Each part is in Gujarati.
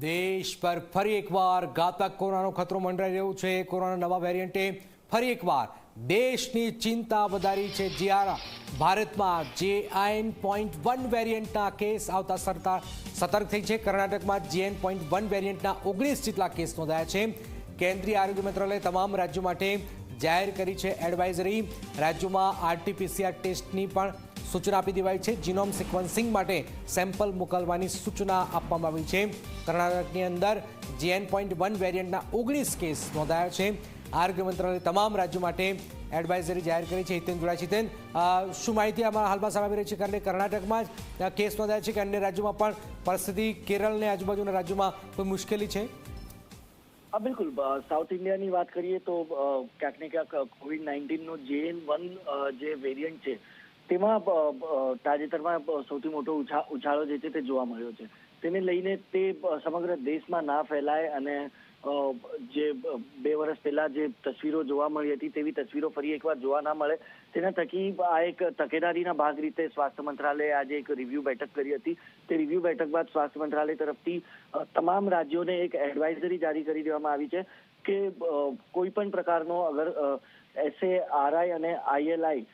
દેશ પર ફરી એકવાર ઘાતક કોરોનાનો ખતરો મંડરાઈ રહ્યો છે કોરોના નવા વેરિયન્ટે ફરી એકવાર દેશની ચિંતા વધારી છે. જ્યાં ભારતમાં જે આઈન પોઈન્ટ વન વેરિયન્ટના કેસ આવતા સરતા સતર્ક થઈ છે. કર્ણાટકમાં જીએન પોઈન્ટ વન વેરિયન્ટના ઓગણીસ જેટલા કેસ નોંધાયા છે. કેન્દ્રીય આરોગ્ય મંત્રાલયે તમામ રાજ્યો માટે જાહેર કરી છે એડવાઇઝરી. રાજ્યોમાં આરટીપીસીઆર ટેસ્ટની પણ સૂચના આપી દેવાઈ છે. જીનોમ સિક્વન્સિંગ માટે સેમ્પલ મોકલવાની સૂચના આપવામાં આવી છે. કર્ણાટકની અંદર જીએન પોઈન્ટ વન વેરિયન્ટના ઓગણીસ કેસ નોંધાયા છે. આરોગ્ય મંત્રાલયે તમામ રાજ્યો માટે એડવાઇઝરી જાહેર કરી છે. હિતેન જોડાય છે. હિતેન શું માહિતી આમાં હાલમાં સામે આવી રહી છે? કારણ કે કર્ણાટકમાં જ કેસ નોંધાયા છે કે અન્ય રાજ્યોમાં પણ પરિસ્થિતિ કેરળ અને આજુબાજુના રાજ્યોમાં કોઈ મુશ્કેલી છે? બિલકુલ. સાઉથ ઇન્ડિયાની વાત કરીએ તો ક્યાંક ને ક્યાંક કોવિડ નાઇન્ટીનનો જેએન વન જે વેરિયન્ટ છે તેમાં તાજેતરમાં સૌથી મોટો ઉછા- ઉછાળો જે છે તે જોવા મળ્યો છે. તેને લઈને તે સમગ્ર દેશમાં ના ફેલાય અને જે બે વર્ષ પહેલા જે તસવીરો જોવા મળી હતી તેવી તસવીરો ફરી એકવાર જોવા ના મળે. તેના થકી આ એક તકેદારીના ભાગ રીતે સ્વાસ્થ્ય મંત્રાલયે આજે એક રિવ્યુ બેઠક કરી હતી. તે રિવ્યુ બેઠક બાદ સ્વાસ્થ્ય મંત્રાલય તરફથી તમામ રાજ્યોને એક એડવાઇઝરી જારી કરી દેવામાં આવી છે કે કોઈ પણ પ્રકારનો અગર એસએઆરઆઈ અને આઈએલઆઈ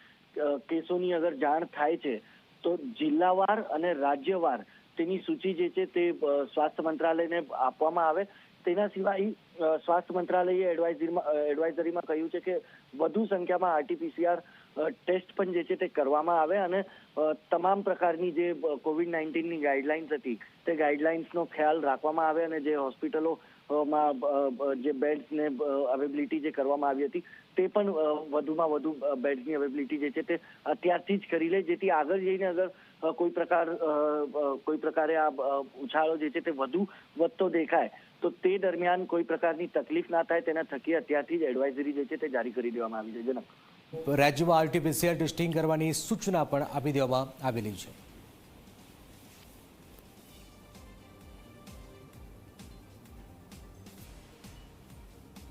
કેસોની અગર જાણ થાય છે, તો જિલ્લાવાર અને રાજ્યવાર તેની સૂચિ જે છે તે સ્વાસ્થ્ય મંત્રાલયને આપવામાં આવે. તેના સિવાય સ્વાસ્થ્ય મંત્રાલયે એડવાઇઝરીમાં એડવાઇઝરીમાં કહ્યું છે કે વધુ સંખ્યામાં આરટીપીસીઆર ટેસ્ટ પણ જે છે તે કરવામાં આવે અને તમામ પ્રકારની જે કોવિડ નાઇન્ટીનની ગાઈડલાઇન્સ હતી, તે ગાઈડલાઇન્સનો ખ્યાલ રાખવામાં આવે અને જે હોસ્પિટલો માં જે બેડ્સને અવેબિલિટી જે કરવામાં આવી હતી, તે પણ વધુમાં વધુ બેડ્સની અવેબિલિટી જે છે તે અત્યારથી જ કરી લે, જેથી આગળ જઈને અગર કોઈ પ્રકાર કોઈ પ્રકારે આ ઉછાળો જે છે તે વધુ વધતો દેખાય તો તે દરમિયાન કોઈ પ્રકારની તકલીફ ના થાય તેના થકી અત્યારથી જ એડવાઇઝરી જે છે તે જારી કરી દેવામાં આવી છે. જનક. રાજ્યમાં આરટીપીસીઆર ટેસ્ટિંગ કરવાની સૂચના પણ આપી દેવામાં આવેલી છે.